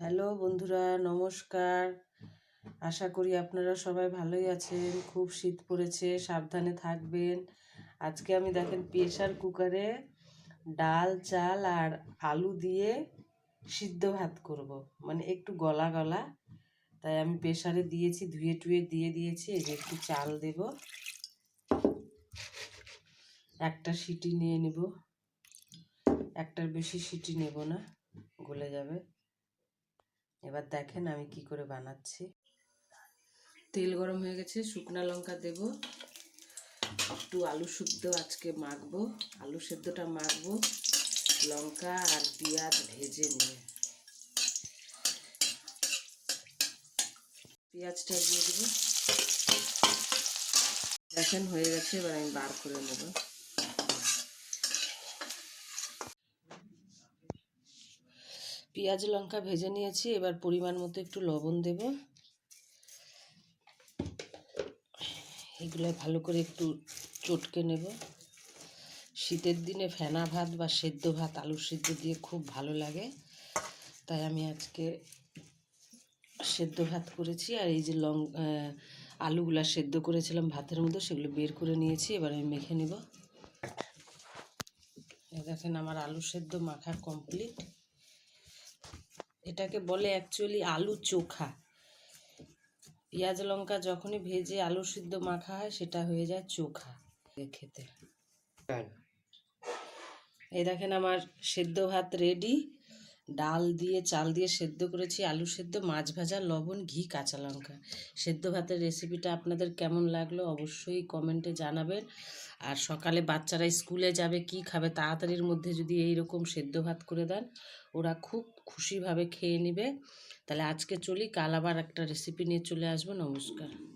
Hello বন্ধুরা, নমস্কার। আশা করি আপনারা সবাই ভালোই আছেন, খুব শীত পড়েছে, সাবধানে থাকবেন। আজকে আমি দেখেন প্রেশার কুকারে ডাল, চাল আর আলু দিয়ে সিদ্ধ ভাত করব। মানে একটু গলা গলা। তাই আমি প্রেশারে দিয়েছি, ধুয়ে টুয়ে দিয়ে দিয়েছি, এই যে একটু চাল দেব। একটা সিটি নিয়ে নেব। একটার বেশি সিটি নেব না, গলে যাবে। এবার দেখেন আমি কি করে বানাচ্ছি। তেল গরম হয়ে গেছে, শুকনো লঙ্কা দেব। একটু আলু শুদ্ধ আজকে মাখবো। আলু সেদ্ধটা মাখবো, লঙ্কা আর পেঁয়াজ ভেজে নিয়ে। পেঁয়াজটা দিয়ে দেবো। দেখেন হয়ে গেছে, এবার আমি বার করে নেব। পেঁয়াজ, লঙ্কা ভেজে নিয়েছি। এবার পরিমাণ মতো একটু লবণ দেব। এগুলো ভালো করে একটু চটকে নেব। শীতের দিনে ফেনা ভাত বা সেদ্ধ ভাত আলু সেদ্ধ দিয়ে খুব ভালো লাগে। তাই আমি আজকে সেদ্ধ ভাত করেছি। আর এই যে লং আলুগুলা সেদ্ধ করেছিলাম ভাতের মধ্যে, সেগুলো বের করে নিয়েছি। এবার আমি মেখে নেব। দেখেন আমার আলু সেদ্ধ মাখা কমপ্লিট। এটাকে বলে অ্যাকচুয়ালি আলু চোখা। পেঁয়াজ লঙ্কা যখনই ভেজে আলু সিদ্ধ মাখা হয় সেটা হয়ে যায় চোখা খেতে। এ দেখেন আমার সেদ্ধ ভাত রেডি ডাল দিয়ে চাল দিয়ে সেদ্ধ করেছি, আলু সেদ্ধ, মাছ ভাজা, লবণ, ঘি, কাঁচা লঙ্কা। সেদ্ধ ভাতের রেসিপিটা আপনাদের কেমন লাগল অবশ্যই কমেন্টে জানাবেন। আর সকালে বাচ্চারা স্কুলে যাবে, কি খাবে তাড়াতাড়ির মধ্যে যদি এই রকম সেদ্ধ ভাত করে দেন, ওরা খুব খুশিভাবে খেয়ে নেবে। তাহলে আজকে চলি, কাল আবার একটা রেসিপি নিয়ে চলে আসব। নমস্কার।